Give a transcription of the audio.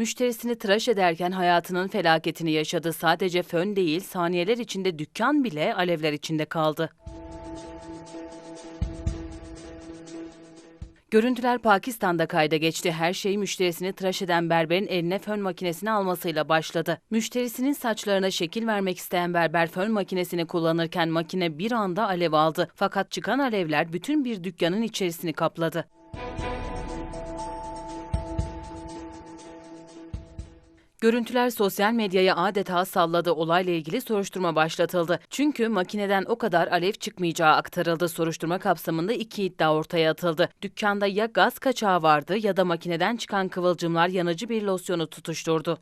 Müşterisini tıraş ederken hayatının felaketini yaşadı. Sadece fön değil, saniyeler içinde dükkan bile alevler içinde kaldı. Görüntüler Pakistan'da kayda geçti. Her şey müşterisini tıraş eden berberin eline fön makinesini almasıyla başladı. Müşterisinin saçlarına şekil vermek isteyen berber fön makinesini kullanırken makine bir anda alev aldı. Fakat çıkan alevler bütün bir dükkanın içerisini kapladı. Görüntüler sosyal medyaya adeta salladı. Olayla ilgili soruşturma başlatıldı. Çünkü makineden o kadar alev çıkmayacağı aktarıldı. Soruşturma kapsamında iki iddia ortaya atıldı. Dükkanda ya gaz kaçağı vardı ya da makineden çıkan kıvılcımlar yanıcı bir losyonu tutuşturdu.